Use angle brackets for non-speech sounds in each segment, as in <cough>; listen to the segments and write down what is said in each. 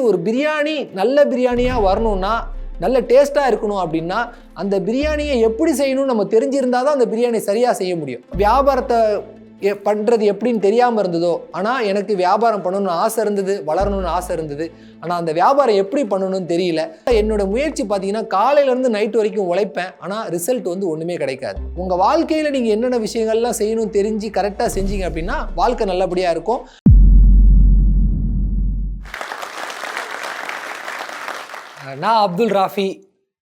ஒரு பிரியாணி நல்ல பிரியாணியாக வரணும்னா நல்ல டேஸ்ட்டாக இருக்கணும் அப்படின்னா அந்த பிரியாணியை எப்படி செய்யணும்னு நம்ம தெரிஞ்சிருந்தால் தான் அந்த பிரியாணி சரியாக செய்ய முடியும். வியாபாரத்தை எ- எப்படின்னு தெரியாமல் இருந்ததோ ஆனால் எனக்கு வியாபாரம் பண்ணணும்னு ஆசை இருந்தது வளரணும்னு ஆசை இருந்தது. ஆனால் அந்த வியாபாரம் எப்படி பண்ணணும்னு தெரியல. என்னோட முயற்சி பார்த்தீங்கன்னா காலையிலேருந்து நைட் வரைக்கும் உழைப்பேன். ஆனால் ரிசல்ட் வந்து ஒன்றுமே கிடைக்காது. உங்கள் வாழ்க்கையில் நீங்கள் என்னென்ன விஷயங்கள்லாம் செய்யணும்னு தெரிஞ்சு கரெக்டாக செஞ்சீங்க அப்படின்னா வாழ்க்கை நல்லபடியாக இருக்கும். நான் அப்துல் ராஃபி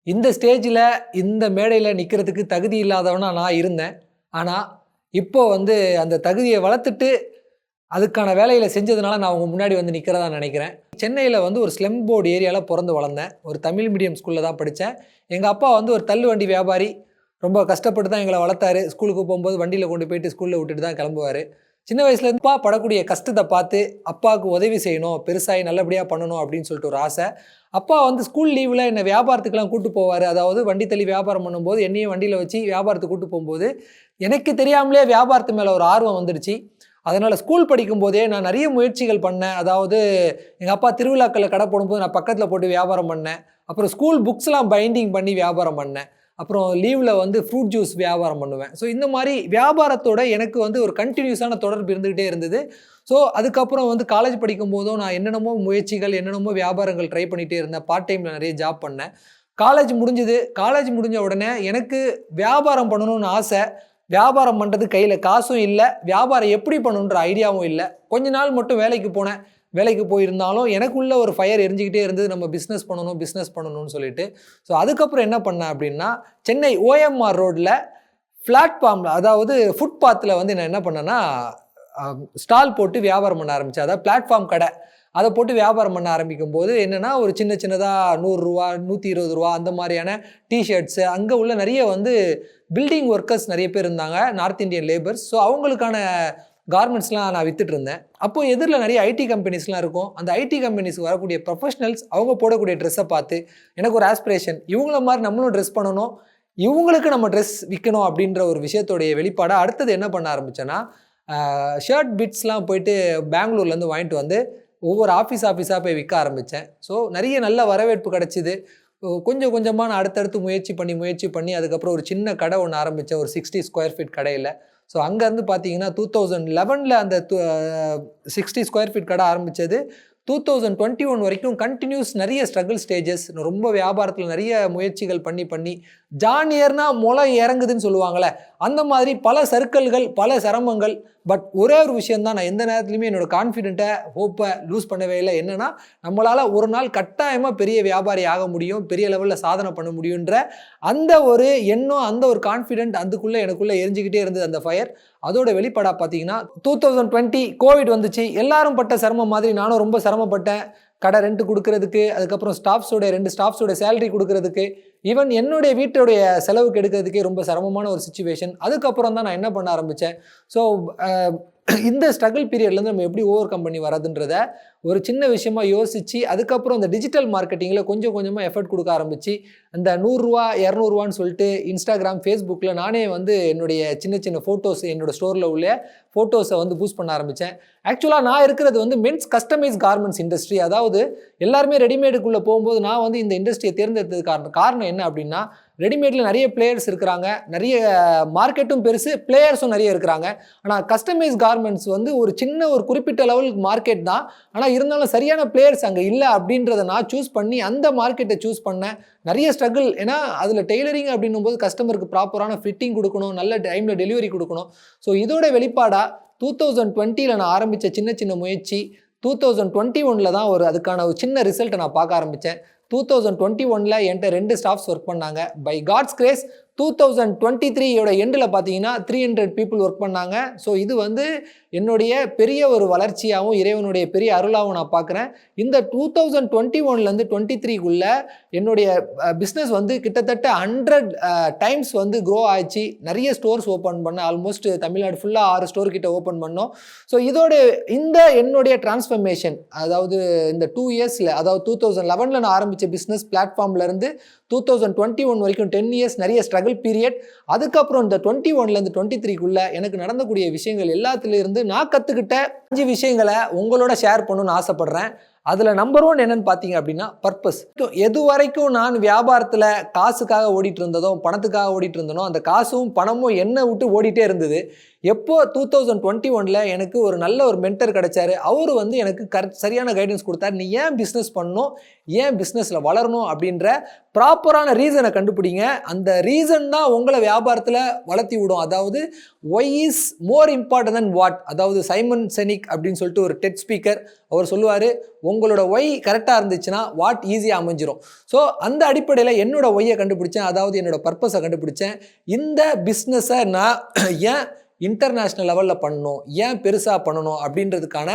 இந்த ஸ்டேஜில் இந்த மேடையில் நிற்கிறதுக்கு தகுதி இல்லாதவனாக நான் இருந்தேன். ஆனால் இப்போ வந்து அந்த தகுதியை வளர்த்துட்டு அதுக்கான வேலையில் செஞ்சதுனால நான் அவங்க முன்னாடி வந்து நிற்கிறதா நினைக்கிறேன். சென்னையில் வந்து ஒரு ஸ்லெம் போர்டு ஏரியாவில் பிறந்து வளர்ந்தேன். ஒரு தமிழ் மீடியம் ஸ்கூலில் தான் படித்தேன். எங்கள் அப்பா வந்து ஒரு தள்ளுவண்டி வியாபாரி. ரொம்ப கஷ்டப்பட்டு தான் எங்களை வளர்த்தாரு. ஸ்கூலுக்கு போகும்போது வண்டியில் கொண்டு போயிட்டு ஸ்கூலில் விட்டுட்டு தான் கிளம்புவார். சின்ன வயசுலேருந்து அப்பா படக்கூடிய கஷ்டத்தை பார்த்து அப்பாவுக்கு உதவி செய்யணும் பெருசாகி நல்லபடியாக பண்ணணும் அப்படின்னு சொல்லிட்டு ஒரு ஆசை. அப்பா வந்து ஸ்கூல் லீவில் என்னை வியாபாரத்துக்கெல்லாம் கூட்டு போவார். அதாவது வண்டி தள்ளி வியாபாரம் பண்ணும்போது என்னையும் வண்டியில் வச்சு வியாபாரத்துக்கு கூட்டு போகும்போது எனக்கு தெரியாமலே வியாபாரத்து மேலே ஒரு ஆர்வம் வந்துடுச்சு அதனால் ஸ்கூல் படிக்கும்போதே நான் நிறைய முயற்சிகள் பண்ணேன். அதாவது எங்கள் அப்பா திருவிழாக்களில் கடை போடும்போது நான் பக்கத்தில் போட்டு வியாபாரம் பண்ணேன். அப்புறம் ஸ்கூல் புக்ஸ்லாம் பைண்டிங் பண்ணி வியாபாரம் பண்ணேன். அப்புறம் லீவில் வந்து ஃப்ரூட் ஜூஸ் வியாபாரம் பண்ணுவேன். ஸோ இந்த மாதிரி வியாபாரத்தோட எனக்கு வந்து ஒரு கண்டினியூஸான தொடர்பு இருந்துகிட்டே இருந்தது. ஸோ அதுக்கப்புறம் வந்து காலேஜ் படிக்கும் போதும் நான் என்னென்னமோ முயற்சிகள் என்னென்னமோ வியாபாரங்கள் ட்ரை பண்ணிகிட்டே இருந்தேன். பார்ட் டைமில் நிறைய ஜாப் பண்ணேன். காலேஜ் முடிஞ்சுது. காலேஜ் முடிஞ்ச உடனே எனக்கு வியாபாரம் பண்ணணும்னு ஆசை. வியாபாரம் பண்ணுறது கையில் காசும் இல்லை. வியாபாரம் எப்படி பண்ணணுன்ற ஐடியாவும் இல்லை. கொஞ்ச நாள் மட்டும் வேலைக்கு போனேன். வேலைக்கு போயிருந்தாலும் எனக்குள்ள ஒரு ஃபயர் எரிஞ்சுக்கிட்டே இருந்தது. நம்ம பிஸ்னஸ் பண்ணணும் பிஸ்னஸ் பண்ணணும்னு சொல்லிட்டு. ஸோ அதுக்கப்புறம் என்ன பண்ணேன் அப்படின்னா சென்னை ஓஎம்ஆர் ரோட்டில் பிளாட்ஃபார்மில் அதாவது ஃபுட்பாத்தில் வந்து நான் என்ன பண்ணேன்னா ஸ்டால் போட்டு வியாபாரம் பண்ண ஆரம்பித்தேன் அதாவது பிளாட்ஃபார்ம் கடை. அதை போட்டு வியாபாரம் பண்ண ஆரம்பிக்கும் போது என்னென்னா ஒரு சின்ன சின்னதாக நூறுரூவா நூற்றி இருபது ரூபா அந்த மாதிரியான டிஷர்ட்ஸு அங்கே உள்ள நிறைய வந்து பில்டிங் ஒர்க்கர்ஸ் நிறைய பேர் இருந்தாங்க. நார்த் இந்தியன் லேபர்ஸ் ஸோ அவங்களுக்கான கார்மெண்ட்ஸ்லாம் நான் வித்துட்டு இருந்தேன் அப்போ எதிரில் நிறைய ஐடி கம்பெனிஸ்லாம் இருக்கும். அந்த ஐடி கம்பெனிஸ்க்கு வரக்கூடிய ப்ரொஃபஷனல்ஸ் அவங்க போடக்கூடிய ட்ரெஸ்ஸை பார்த்து எனக்கு ஒரு ஆஸ்பிரேஷன் இவங்கள மாதிரி நம்மளும் ட்ரெஸ் பண்ணணும் இவங்களுக்கு நம்ம ட்ரெஸ் விற்கணும் அப்படின்ற ஒரு விஷயத்தோடைய வெளிப்பாடாக அடுத்தது என்ன பண்ண ஆரம்பிச்சேன்னா ஷர்ட் பிட்ஸ்லாம் போயிட்டு பெங்களூர்லேருந்து வாங்கிட்டு வந்து ஒவ்வொரு ஆஃபீஸ் ஆஃபீஸாக போய் விற்க ஆரம்பித்தேன் ஸோ நிறைய நல்ல வரவேற்பு கிடச்சிது. கொஞ்சம் கொஞ்சமாக நான் அடுத்தடுத்து முயற்சி பண்ணி முயற்சி பண்ணி அதுக்கப்புறம் ஒரு சின்ன கடை ஒன்று ஆரம்பித்தேன் ஒரு சிக்ஸ்டி ஸ்கொயர் ஃபீட் கடையில். ஸோ அங்கேருந்து பார்த்தீங்கன்னா டூ தௌசண்ட் லெவனில் அந்த சிக்ஸ்டி ஸ்கொயர் ஃபீட் கடை ஆரம்பித்தது டூ தௌசண்ட் டுவெண்ட்டி ஒன் வரைக்கும் கண்டினியூஸ் நிறைய ஸ்ட்ரகிள் ஸ்டேஜஸ் ரொம்ப வியாபாரத்தில் நிறைய முயற்சிகள் பண்ணி பண்ணி ஜானியர்னா முளை இறங்குதுன்னு சொல்லுவாங்கள்ல அந்த மாதிரி பல சர்க்கிள்கள் பல சிரமங்கள் பட் ஒரே ஒரு விஷயம் தான் நான் எந்த நேரத்துலையுமே என்னோட கான்ஃபிடென்ட்டை ஹோப்பை லூஸ் பண்ணவே இல்லை. என்னென்னா நம்மளால் ஒரு நாள் கட்டாயமாக பெரிய வியாபாரி ஆக முடியும் பெரிய லெவலில் சாதனை பண்ண முடியுன்ற அந்த ஒரு எண்ணம் அந்த ஒரு கான்ஃபிடென்ட் அதுக்குள்ளே எனக்குள்ளே எரிஞ்சுக்கிட்டே இருந்தது அந்த ஃபயர் அதோட வெளிப்பாடாக பார்த்தீங்கன்னா டூ தௌசண்ட் டுவெண்ட்டி கோவிட் வந்துச்சு. எல்லாரும் பட்ட சிரமம் மாதிரி நானும் ரொம்ப சிரமப்பட்டேன். கடை ரெண்ட் கொடுக்கறதுக்கு அதுக்கப்புறம் ஸ்டாஃப்ஸோட ரெண்டு ஸ்டாஃப்ஸோட சேலரி கொடுக்கறதுக்கு ஈவன் என்னுடைய வீட்டுடைய செலவுக்கு எடுக்கிறதுக்கே ரொம்ப சிரமமான ஒரு சுச்சுவேஷன் அதுக்கப்புறம் தான் நான் என்ன பண்ண ஆரம்பித்தேன் ஸோ இந்த ஸ்ட்ரகிள் பீரியட்லேருந்து நம்ம எப்படி ஓவர் கம் பண்ணி வரதுன்றத ஒரு சின்ன விஷயமா யோசித்து அதுக்கப்புறம் இந்த டிஜிட்டல் மார்க்கெட்டிங்கில் கொஞ்சம் கொஞ்சமாக எஃபர்ட் கொடுக்க ஆரம்பித்து அந்த நூறுரூவா இரநூறுவான்னு சொல்லிட்டு இன்ஸ்டாகிராம் ஃபேஸ்புக்கில் நானே வந்து என்னுடைய சின்ன சின்ன ஃபோட்டோஸ் என்னோட ஸ்டோரில் உள்ள ஃபோட்டோஸை வந்து பூஸ்ட் பண்ண ஆரம்பித்தேன் ஆக்சுவலாக நான் இருக்கிறது வந்து மென்ஸ் கஸ்டமைஸ் கார்மெண்ட்ஸ் இண்டஸ்ட்ரி அதாவது எல்லாருமே ரெடிமேடுக்குள்ளே போகும்போது நான் வந்து இந்த இண்டஸ்ட்ரியை தேர்ந்தெடுத்தது காரணம் காரணம் என்ன அப்படின்னா ரெடிமேடில் நிறைய பிளேயர்ஸ் இருக்கிறாங்க. நிறைய மார்க்கெட்டும் பெருசு பிளேயர்ஸும் நிறைய இருக்கிறாங்க. ஆனால் கஸ்டமைஸ் கார்மெண்ட்ஸ் வந்து ஒரு சின்ன ஒரு குறிப்பிட்ட லெவலுக்கு மார்க்கெட் தான். ஆனால் இருந்தாலும் சரியான பிளேயர்ஸ் அங்கே இல்லை அப்படின்றத நான் சூஸ் பண்ணி அந்த மார்க்கெட்டை சூஸ் பண்ணேன். நிறைய ஸ்ட்ரகிள் ஏன்னா அதில் டெய்லரிங் அப்படின்னும் போது கஸ்டமருக்கு ப்ராப்பரான ஃபிட்டிங் கொடுக்கணும் நல்ல டைமில் டெலிவரி கொடுக்கணும். ஸோ இதோட வெளிப்பாடாக டூ தௌசண்ட் டுவெண்ட்டியில் நான் ஆரம்பித்த சின்ன சின்ன முயற்சி டூ தௌசண்ட் டுவெண்ட்டி ஒனில் தான் ஒரு அதுக்கான ஒரு சின்ன ரிசல்ட்டை நான் பார்க்க ஆரம்பித்தேன் டூ தௌசண்ட் டுவெண்ட்டி ஒனில் என்கிட்ட ரெண்டு ஸ்டாஃப்ஸ் ஒர்க் பண்ணாங்க. By God's grace two thousand twenty த்ரீயோட எண்டில் பார்த்தீங்கன்னா த்ரீ ஹண்ட்ரட் பீப்புள் ஒர்க் பண்ணாங்க. ஸோ இது வந்து என்னுடைய பெரிய ஒரு வளர்ச்சியாகவும் இறைவனுடைய பெரிய அருளாகவும் நான் பார்க்குறேன். இந்த டூ தௌசண்ட் டுவெண்ட்டி ஒன்லேருந்து டுவெண்ட்டி த்ரீக்குள்ளே என்னுடைய பிஸ்னஸ் வந்து கிட்டத்தட்ட ஹண்ட்ரட் டைம்ஸ் வந்து க்ரோ ஆச்சு நிறைய ஸ்டோர்ஸ் ஓப்பன் பண்ணேன். ஆல்மோஸ்ட் தமிழ்நாடு ஃபுல்லாக ஆறு ஸ்டோர் கிட்ட ஓப்பன் பண்ணோம். ஸோ இதோட இந்த என்னுடைய டிரான்ஸ்ஃபர்மேஷன் அதாவது இந்த டூ இயர்ஸில் அதாவது டூ தௌசண்ட் லெவனில் நான் ஆரம்பித்த பிஸ்னஸ் பிளாட்ஃபார்ம்லேருந்து டூ தௌசண்ட் டுவெண்ட்டி ஒன் வரைக்கும் டென் இயர்ஸ் நிறைய ஸ்ட்ரகிள் பீரியட் அதுக்கப்புறம் இந்த டுவெண்ட்டி ஒன்லேருந்து டுவெண்ட்டி த்ரீக்குள்ளே எனக்கு நடந்தக்கூடிய விஷயங்கள் எல்லாத்துலேருந்து நான் கற்றுக்கிட்ட அஞ்சு விஷயங்களை உங்களோட ஷேர் பண்ணணும்னு ஆசைப்பட்றேன். அதில் நம்பர் ஒன் என்னன்னு பார்த்தீங்க அப்படின்னா பர்பஸ் எது வரைக்கும் நான் வியாபாரத்தில் காசுக்காக ஓடிட்டு இருந்ததோ பணத்துக்காக ஓடிட்டு இருந்தனோ அந்த காசும் பணமும் என்னை விட்டு ஓடிட்டே இருந்தது. எப்போ டூ தௌசண்ட் டுவெண்ட்டி ஒனில் எனக்கு ஒரு நல்ல ஒரு மென்டர் கிடைச்சாரு. அவர் வந்து எனக்கு கரெக்ட் சரியான கைடன்ஸ் கொடுத்தாரு. நீ ஏன் பிஸ்னஸ் பண்ணணும்? ஏன் பிஸ்னஸில் வளரணும்? அப்படின்ற ப்ராப்பரான ரீசனை கண்டுபிடிங்க. அந்த ரீசன் தான் உங்களை வியாபாரத்தில் வளர்த்தி விடும். அதாவது why is more important than what அதாவது சைமன் செனிக் அப்படின்னு சொல்லிட்டு ஒரு டெட் ஸ்பீக்கர் அவர் சொல்லுவார் உங்களோட ஒய் கரெக்டாக இருந்துச்சுன்னா வாட் ஈஸியாக அமைஞ்சிரும். ஸோ அந்த அடிப்படையில் என்னோட ஒய்யை கண்டுபிடிச்சேன். அதாவது என்னோட பர்பஸை கண்டுபிடிச்சேன். இந்த பிஸ்னஸை நான் <clears throat> ஏன் இன்டர்நேஷ்னல் லெவலில் பண்ணணும்? ஏன் பெருசாக பண்ணணும்? அப்படின்றதுக்கான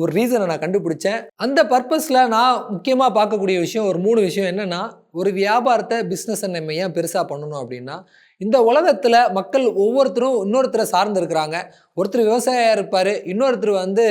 ஒரு ரீசனை நான் கண்டுபிடிச்சேன். அந்த பர்பஸில் நான் முக்கியமாக பார்க்கக்கூடிய விஷயம் ஒரு மூணு விஷயம் என்னென்னா ஒரு வியாபாரத்தை பிஸ்னஸை நம்ம ஏன் பெருசாக பண்ணணும் அப்படின்னா இந்த உலகத்தில் மக்கள் ஒவ்வொருத்தரும் இன்னொருத்தரை சார்ந்து இருக்கிறாங்க ஒருத்தர் விவசாயியாக இருப்பார் இன்னொருத்தர் வந்து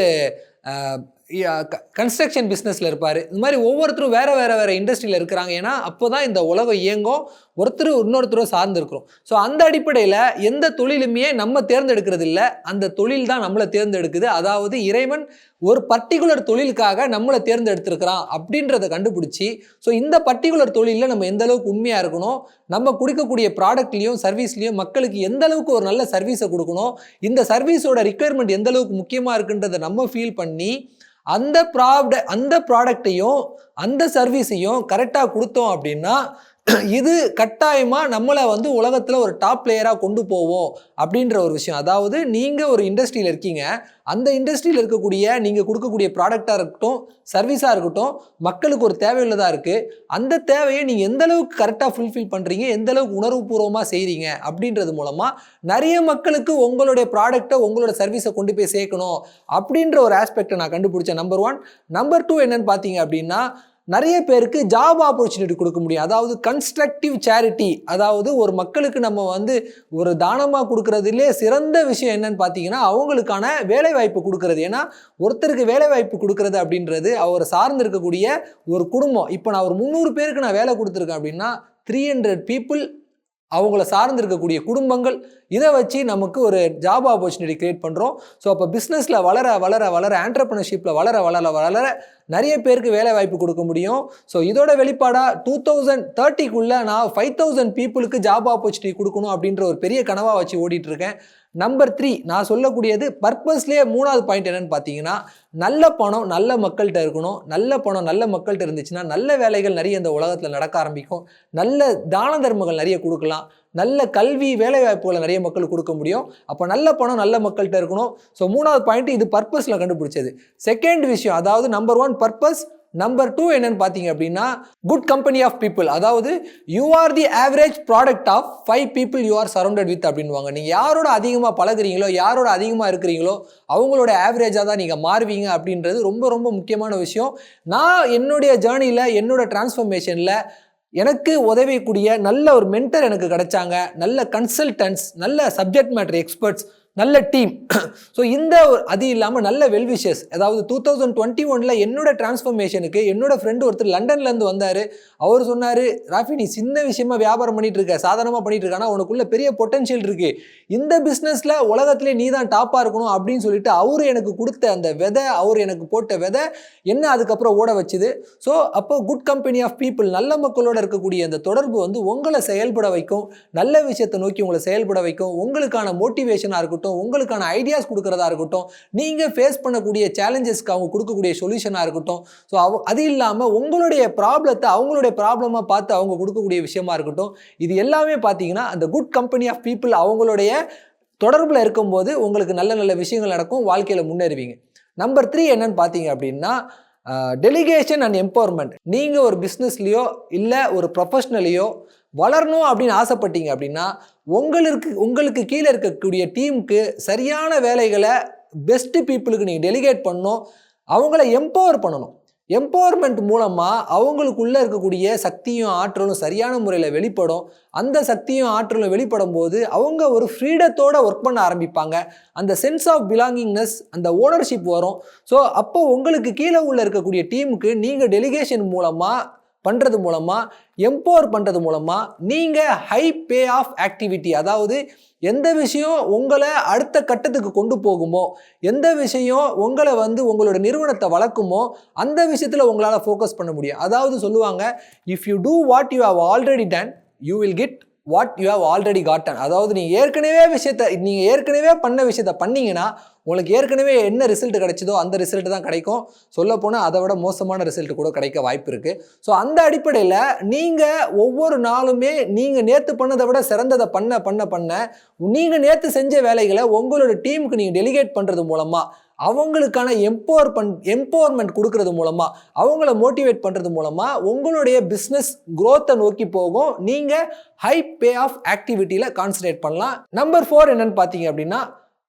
கன்ஸ்ட்ரக்ஷன் பிஸ்னஸில் இருப்பார். இந்த மாதிரி ஒவ்வொருத்தரும் வேறு வேறு வேறு இண்டஸ்ட்ரியில் இருக்கிறாங்க. ஏன்னா அப்போ தான் இந்த உலகம் இயங்கும். ஒருத்தர் இன்னொருத்தரும் சார்ந்திருக்கிறோம். ஸோ அந்த அடிப்படையில் எந்த தொழிலுமே நம்ம தேர்ந்தெடுக்கிறது இல்லை அந்த தொழில் தான் நம்மளை தேர்ந்தெடுக்குது. அதாவது இறைவன் ஒரு பர்டிகுலர் தொழிலுக்காக நம்மளை தேர்ந்தெடுத்திருக்கிறான் அப்படின்றத கண்டுபிடிச்சி ஸோ இந்த பர்டிகுலர் தொழிலில் நம்ம எந்த அளவுக்கு உண்மையாக இருக்கணும் நம்ம கொடுக்கக்கூடிய ப்ராடக்ட்லேயும் சர்வீஸ்லேயும் மக்களுக்கு எந்த அளவுக்கு ஒரு நல்ல சர்வீஸை கொடுக்கணும் இந்த சர்வீஸோட ரிக்குயர்மெண்ட் எந்த அளவுக்கு முக்கியமாக இருக்குன்றதை நம்ம ஃபீல் பண்ணி அந்த ப்ராட அந்த ப்ராடக்டையும் அந்த சர்வீஸையும் கரெக்டாக கொடுத்தோம் அப்படின்னா <clears throat> இது கட்டாயமாக நம்மளை வந்து உலகத்தில் ஒரு டாப் பிளேயராக கொண்டு போவோம் அப்படின்ற ஒரு விஷயம். அதாவது நீங்கள் ஒரு இண்டஸ்ட்ரியில் இருக்கீங்க. அந்த இண்டஸ்ட்ரியில் இருக்கக்கூடிய நீங்கள் கொடுக்கக்கூடிய ப்ராடக்டாக இருக்கட்டும் சர்வீஸாக இருக்கட்டும் மக்களுக்கு ஒரு தேவையுள்ளதாக இருக்குது அந்த தேவையை நீங்கள் எந்த அளவுக்கு கரெக்டாக ஃபுல்ஃபில் பண்ணுறீங்க எந்த அளவுக்கு உணர்வுபூர்வமாக செய்கிறீங்க அப்படின்றது மூலமாக நிறைய மக்களுக்கு உங்களுடைய ப்ராடக்டை உங்களோட சர்வீஸை கொண்டு போய் சேர்க்கணும் அப்படின்ற ஒரு ஆஸ்பெக்டை நான் கண்டுபிடிச்சேன். நம்பர் ஒன் நம்பர் டூ என்னன்னு பார்த்தீங்க அப்படின்னா நிறைய பேருக்கு ஜாப் ஆப்பர்ச்சுனிட்டி கொடுக்க முடியும். அதாவது கன்ஸ்ட்ரக்டிவ் சேரிட்டி அதாவது ஒரு மக்களுக்கு நம்ம வந்து ஒரு தானமாக கொடுக்கறதுலே சிறந்த விஷயம் என்னன்னு பார்த்தீங்கன்னா அவங்களுக்கான வேலை வாய்ப்பு கொடுக்கறது. ஏன்னா ஒருத்தருக்கு வேலை வாய்ப்பு கொடுக்கறது அப்படின்றது அவர் சார்ந்து இருக்கக்கூடிய ஒரு குடும்பம். இப்போ நான் ஒரு முந்நூறு பேருக்கு நான் வேலை கொடுத்துருக்கேன் அப்படின்னா த்ரீ ஹண்ட்ரட் பீப்புள் அவங்கள சார்ந்து இருக்கக்கூடிய குடும்பங்கள் இதை வச்சு நமக்கு ஒரு ஜாப் ஆப்பர்ச்சுனிட்டி கிரியேட் பண்ணுறோம் ஸோ அப்போ பிஸ்னஸில் வளர வளர வளர ஆண்டர்பிரினர்ஷிப்பில் வளர வளர வளர நிறைய பேருக்கு வேலை வாய்ப்பு கொடுக்க முடியும். ஸோ இதோட வெளிப்பாடாக டூ தௌசண்ட் தேர்ட்டிக்குள்ளே நான் ஃபைவ் தௌசண்ட் பீப்புளுக்கு ஜாப் ஆப்பர்ச்சுனிட்டி கொடுக்கணும் அப்படின்ற ஒரு பெரிய கனவாக வச்சு ஓடிட்டு இருக்கேன் நம்பர் த்ரீ நான் சொல்லக்கூடியது பர்பஸ்லேயே மூணாவது பாயிண்ட் என்னென்னு பார்த்தீங்கன்னா நல்ல பணம் நல்ல மக்கள்கிட்ட இருக்கணும். நல்ல பணம் நல்ல மக்கள்கிட்ட இருந்துச்சுன்னா நல்ல வேலைகள் நிறைய இந்த உலகத்தில் நடக்க ஆரம்பிக்கும். நல்ல தான தர்மங்கள் நிறைய கொடுக்கலாம். நல்ல கல்வி வேலைவாய்ப்புகளை நிறைய மக்களுக்கு கொடுக்க முடியும். அப்போ நல்ல பணம் நல்ல மக்கள்கிட்ட இருக்கணும். ஸோ மூணாவது பாயிண்ட் இது பர்பஸில் கண்டுபிடிச்சது. செகண்ட் விஷயம் அதாவது number one purpose number two என்னன்னு பார்த்தீங்க அப்படின்னா குட் கம்பெனி ஆஃப் பீப்புள் அதாவது you are the average product of five people you are surrounded with அப்படின்வாங்க நீங்கள் யாரோட அதிகமாக பழகுறீங்களோ யாரோட அதிகமாக இருக்கிறீங்களோ அவங்களோட ஆவரேஜாக தான் நீங்கள் மாறுவீங்க அப்படின்றது ரொம்ப ரொம்ப முக்கியமான விஷயம். நான் என்னுடைய ஜேர்னியில் என்னோட டிரான்ஸ்ஃபர்மேஷனில் எனக்கு உதவிக்கூடிய நல்ல ஒரு மென்டர் எனக்கு கிடைச்சாங்க. நல்ல கன்சல்டன்ஸ் நல்ல சப்ஜெக்ட் மேட்டர் எக்ஸ்பர்ட்ஸ் நல்ல டீம். <clears throat> ஸோ இந்த ஒரு அது இல்லாமல் நல்ல வெல்விஷஸ் அதாவது டூ தௌசண்ட் டுவெண்ட்டி ஒனில் என்னோட டிரான்ஸ்ஃபர்மேஷனுக்கு என்னோட ஃப்ரெண்டு ஒருத்தர் லண்டன்லேருந்து வந்தார். அவர் சொன்னார் ராஃபி நீ சின்ன விஷயமா வியாபாரம் பண்ணிட்டு இருக்க. சாதாரணமாக பண்ணிட்டு இருக்கானா உனக்குள்ள பெரிய பொட்டன்ஷியல் இருக்குது இந்த பிஸ்னஸில் உலகத்திலே நீ தான் டாப்பாக இருக்கணும் அப்படின்னு சொல்லிட்டு அவர் எனக்கு கொடுத்த அந்த விதை அவர் எனக்கு போட்ட விதை என்ன அதுக்கப்புறம் ஓட வச்சுது. ஸோ அப்போ குட் கம்பெனி ஆஃப் பீப்புள் நல்ல மக்களோட இருக்கக்கூடிய அந்த தொடர்பு வந்து உங்களை செயல்பட வைக்கும். நல்ல விஷயத்தை நோக்கி உங்களை செயல்பட வைக்கும். உங்களுக்கான மோட்டிவேஷனாக இருக்கட்டும் உங்களுக்கான ஐடியாஸ் கொடுக்குறதா இருக்கட்டும் நீங்கள் ஃபேஸ் பண்ணக்கூடிய சேலஞ்சஸ்க்கு அவங்க கொடுக்கக்கூடிய சொல்யூஷனாக இருக்கட்டும். ஸோ அவ அது இல்லாமல் உங்களுடைய ப்ராப்ளத்தை அவங்களுடைய ப்ராப்ளமாக பார்த்து அவங்க கொடுக்கக்கூடிய விஷயமா இருக்கட்டும். இது எல்லாமே பார்த்தீங்கன்னா அந்த குட் கம்பெனி ஆஃப் பீப்புள் அவங்களுடைய தொடர்பில் இருக்கும்போது உங்களுக்கு நல்ல நல்ல விஷயங்கள் நடக்கும் வாழ்க்கையில் முன்னேறுவீங்க. நம்பர் த்ரீ என்னன்னு பார்த்தீங்க அப்படின்னா டெலிகேஷன் அண்ட் எம்பவர்மெண்ட் நீங்கள் ஒரு பிஸ்னஸ்லேயோ இல்லை ஒரு ப்ரொஃபஷ்னலையோ வளரணும் அப்படின்னு ஆசைப்பட்டீங்க அப்படின்னா உங்களுக்கு உங்களுக்கு கீழே இருக்கக்கூடிய டீமுக்கு சரியான வேலைகளை பெஸ்ட்டு பீப்புளுக்கு நீங்கள் டெலிகேட் பண்ணணும். அவங்கள எம்பவர் பண்ணணும். எம்பவர்மெண்ட் மூலமாக அவங்களுக்குள்ளே இருக்கக்கூடிய சக்தியும் ஆற்றலும் சரியான முறையில் வெளிப்படும். அந்த சக்தியும் ஆற்றலும் வெளிப்படும் போது அவங்க ஒரு ஃப்ரீடத்தோடு ஒர்க் பண்ண ஆரம்பிப்பாங்க. அந்த சென்ஸ் ஆஃப் பிலாங்கிங்னஸ் அந்த ஓனர்ஷிப் வரும். ஸோ அப்போ உங்களுக்கு கீழே உள்ள இருக்கக்கூடிய டீமுக்கு நீங்கள் டெலிகேஷன் மூலமாக பண்ணுறது மூலமாக எம்பவர் பண்ணுறது மூலமாக நீங்கள் ஹை பே ஆஃப் ஆக்டிவிட்டி அதாவது எந்த விஷயம் உங்களை அடுத்த கட்டத்துக்கு கொண்டு போகுமோ எந்த விஷயம் உங்களை வந்து உங்களோட நிறுவனத்தை வளர்க்குமோ அந்த விஷயத்தில் உங்களால் ஃபோக்கஸ் பண்ண முடியும். அதாவது சொல்லுவாங்க if you do what you have already done you will get what you have already gotten அதாவது நீங்கள் ஏற்கனவே விஷயத்த நீங்கள் ஏற்கனவே பண்ண விஷயத்த பண்ணீங்கன்னா உங்களுக்கு ஏற்கனவே என்ன ரிசல்ட் கிடைச்சதோ அந்த ரிசல்ட் தான் கிடைக்கும். சொல்லப்போனால் அதை விட மோசமான ரிசல்ட் கூட கிடைக்க வாய்ப்பு இருக்குது ஸோ அந்த அடிப்படையில் நீங்கள் ஒவ்வொரு நாளுமே நீங்கள் நேற்று பண்ணதை விட சிறந்ததை பண்ண பண்ண பண்ண நீங்கள் நேற்று செஞ்ச வேலைகளை உங்களோட டீமுக்கு நீங்கள் டெலிகேட் பண்ணுறது மூலமாக அவங்களுக்கான எம்பவர் பண் எம்பவர்மெண்ட் கொடுக்கறது மூலமாக அவங்கள மோட்டிவேட் பண்ணுறது மூலமாக உங்களுடைய பிஸ்னஸ் க்ரோத்தை நோக்கி போகும். நீங்கள் ஹை பே ஆஃப் ஆக்டிவிட்டியில் கான்சன்ட்ரேட் பண்ணலாம். நம்பர் ஃபோர் என்னென்னு பார்த்தீங்க அப்படின்னா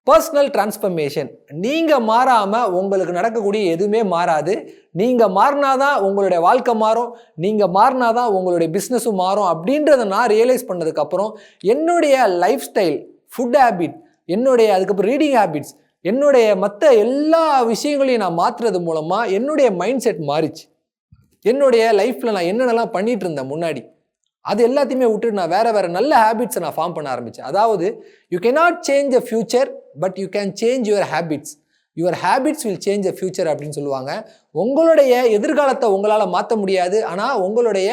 பர்சனல் டிரான்ஸ்ஃபர்மேஷன் நீங்கள் மாறாமல் உங்களுக்கு நடக்கக்கூடிய எதுவுமே மாறாது. நீங்கள் மாறினாதான் உங்களுடைய வாழ்க்கை மாறும். நீங்கள் மாறினாதான் உங்களுடைய பிஸ்னஸும் மாறும் அப்படின்றத நான் ரியலைஸ் பண்ணதுக்கப்புறம் என்னுடைய லைஃப் ஸ்டைல் ஃபுட் ஹேபிட் என்னுடைய அதுக்கப்புறம் ரீடிங் ஹேபிட்ஸ் என்னுடைய மற்ற எல்லா விஷயங்களையும் நான் மாற்றுறது மூலமாக என்னுடைய மைண்ட் செட் மாறிச்சு. என்னுடைய லைஃப்பில் நான் என்னென்னலாம் பண்ணிட்டு இருந்தேன் முன்னாடி அது எல்லாத்தையுமே விட்டுட்டு நான் வேற வேறு நல்ல ஹேபிட்ஸை நான் ஃபார்ம் பண்ண ஆரம்பித்தேன் அதாவது you cannot change a future but you can change your habits your habits will change a future அப்படின்னு சொல்லுவாங்க. உங்களுடைய எதிர்காலத்தை உங்களால் மாற்ற முடியாது. ஆனால் உங்களுடைய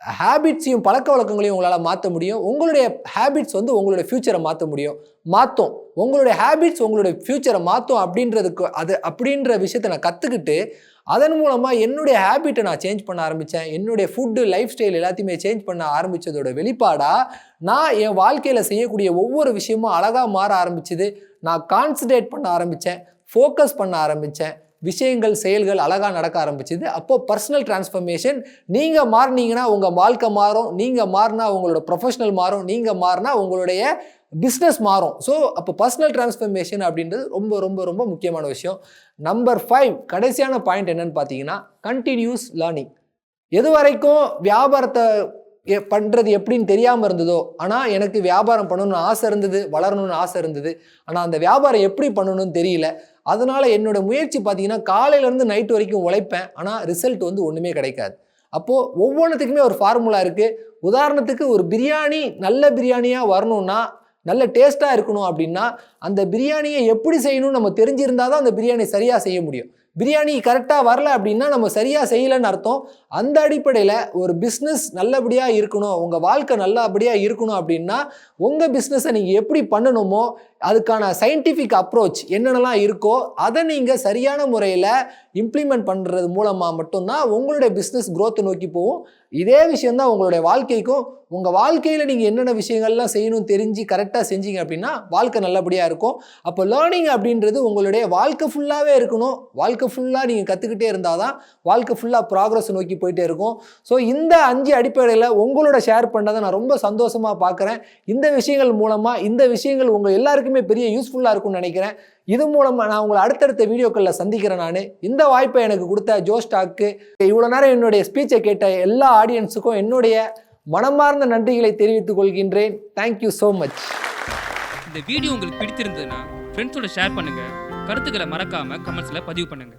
ஹேபிட்ஸையும் பழக்க வழக்கங்களையும் உங்களால் மாற்ற முடியும். உங்களுடைய ஹேபிட்ஸ் வந்து உங்களுடைய ஃப்யூச்சரை மாற்ற முடியும். மாற்றும் உங்களுடைய ஹேபிட்ஸ் உங்களுடைய ஃப்யூச்சரை மாற்றும் அப்படின்றதுக்கு அது அப்படின்ற விஷயத்தை நான் கற்றுக்கிட்டு அதன் மூலமாக என்னுடைய ஹேபிட்டை நான் சேஞ்ச் பண்ண ஆரம்பித்தேன் என்னுடைய ஃபுட்டு லைஃப் ஸ்டைல் எல்லாத்தையுமே சேஞ்ச் பண்ண ஆரம்பித்ததோட வெளிப்பாடாக நான் என் வாழ்க்கையில் செய்யக்கூடிய ஒவ்வொரு விஷயமும் அழகாக மாற ஆரம்பிச்சுது. நான் கான்சன்ட்ரேட் பண்ண ஆரம்பித்தேன் ஃபோக்கஸ் பண்ண ஆரம்பித்தேன் விஷயங்கள் செயல்கள் அழகாக நடக்க ஆரம்பிச்சுது. அப்போது பர்சனல் டிரான்ஸ்ஃபர்மேஷன் நீங்கள் மாறினீங்கன்னா உங்கள் வாழ்க்கை மாறும் நீங்கள் மாறினா உங்களோட ப்ரொஃபஷனல் மாறும் நீங்கள் மாறினா உங்களுடைய பிஸ்னஸ் மாறும். ஸோ அப்போ பர்சனல் டிரான்ஸ்ஃபர்மேஷன் அப்படின்றது ரொம்ப ரொம்ப ரொம்ப முக்கியமான விஷயம். நம்பர் ஃபைவ் கடைசியான பாயிண்ட் என்னன்னு பார்த்தீங்கன்னா கண்டினியூஸ் லேர்னிங் எது வரைக்கும் வியாபாரத்தை பண்ணுறது எப்படின்னு தெரியாமல் இருந்ததோ ஆனால் எனக்கு வியாபாரம் பண்ணணும்னு ஆசை இருந்தது வளரணும்னு ஆசை இருந்தது. ஆனால் அந்த வியாபாரம் எப்படி பண்ணணும்னு தெரியல. அதனால் என்னோட முயற்சி பார்த்தீங்கன்னா காலையிலேருந்து நைட் வரைக்கும் உழைப்பேன். ஆனால் ரிசல்ட் வந்து ஒன்றுமே கிடைக்காது. அப்போது ஒவ்வொன்றுத்துக்குமே ஒரு ஃபார்முலா இருக்குது உதாரணத்துக்கு ஒரு பிரியாணி நல்ல பிரியாணியாக வரணும்னா நல்ல டேஸ்ட்டாக இருக்கணும் அப்படின்னா அந்த பிரியாணியை எப்படி செய்யணும்னு நம்ம தெரிஞ்சிருந்தால் தான் அந்த பிரியாணி சரியாக செய்ய முடியும். பிரியாணி கரெக்டாக வரல அப்படின்னா நம்ம சரியாக செய்யலைன்னு அர்த்தம். அந்த அடிப்படையில் ஒரு பிஸ்னஸ் நல்லபடியாக இருக்கணும். உங்கள் வாழ்க்கை நல்லபடியாக இருக்கணும் அப்படின்னா உங்கள் பிஸ்னஸை நீங்கள் எப்படி பண்ணணுமோ அதுக்கான சயின்டிஃபிக் அப்ரோச் என்னென்னலாம் இருக்கோ அதை நீங்கள் சரியான முறையில் இம்ப்ளிமெண்ட் பண்ணுறது மூலமாக மட்டும்தான் உங்களுடைய பிஸ்னஸ் க்ரோத்தை நோக்கி போகும். இதே விஷயந்தான் உங்களுடைய வாழ்க்கைக்கும். உங்கள் வாழ்க்கையில் நீங்கள் என்னென்ன விஷயங்கள்லாம் செய்யணும் தெரிஞ்சு கரெக்டாக செஞ்சீங்க அப்படின்னா வாழ்க்கை நல்லபடியாக இருக்கும். அப்போ லேர்னிங் அப்படின்றது உங்களுடைய வாழ்க்கை ஃபுல்லாகவே இருக்கணும். வாழ்க்கை ஃபுல்லாக நீங்கள் கற்றுக்கிட்டே இருந்தால் தான் வாழ்க்கை ஃபுல்லாக ப்ராக்ரஸ் நோக்கி போயிட்டே இருக்கும். ஸோ இந்த அஞ்சு அடிப்படையில் உங்களோட ஷேர் பண்ணதை நான் ரொம்ப சந்தோஷமாக பார்க்குறேன். இந்த விஷயங்கள் மூலமாக இந்த விஷயங்கள் உங்கள் எல்லாருக்குமே பெரிய யூஸ்ஃபுல்லாக இருக்கும்னு நினைக்கிறேன். இது மூலமாக நான் உங்களை அடுத்தடுத்த வீடியோக்களில் சந்திக்கிறேன் நான். இந்த வாய்ப்பை எனக்கு கொடுத்த ஜோஸ்டாக்கு இவ்வளோ நேரம் என்னுடைய ஸ்பீச்சை கேட்ட எல்லா ஆடியன்ஸுக்கும் என்னுடைய மனமார்ந்த நன்றிகளை தெரிவித்துக் கொள்கின்றேன். தேங்க்யூ ஸோ மச் இந்த வீடியோ உங்களுக்கு பிடித்திருந்ததுன்னா ஃப்ரெண்ட்ஸோட ஷேர் பண்ணுங்கள் கருத்துக்களை மறக்காம கமெண்ட்ஸ்ல பதிவு பண்ணுங்க.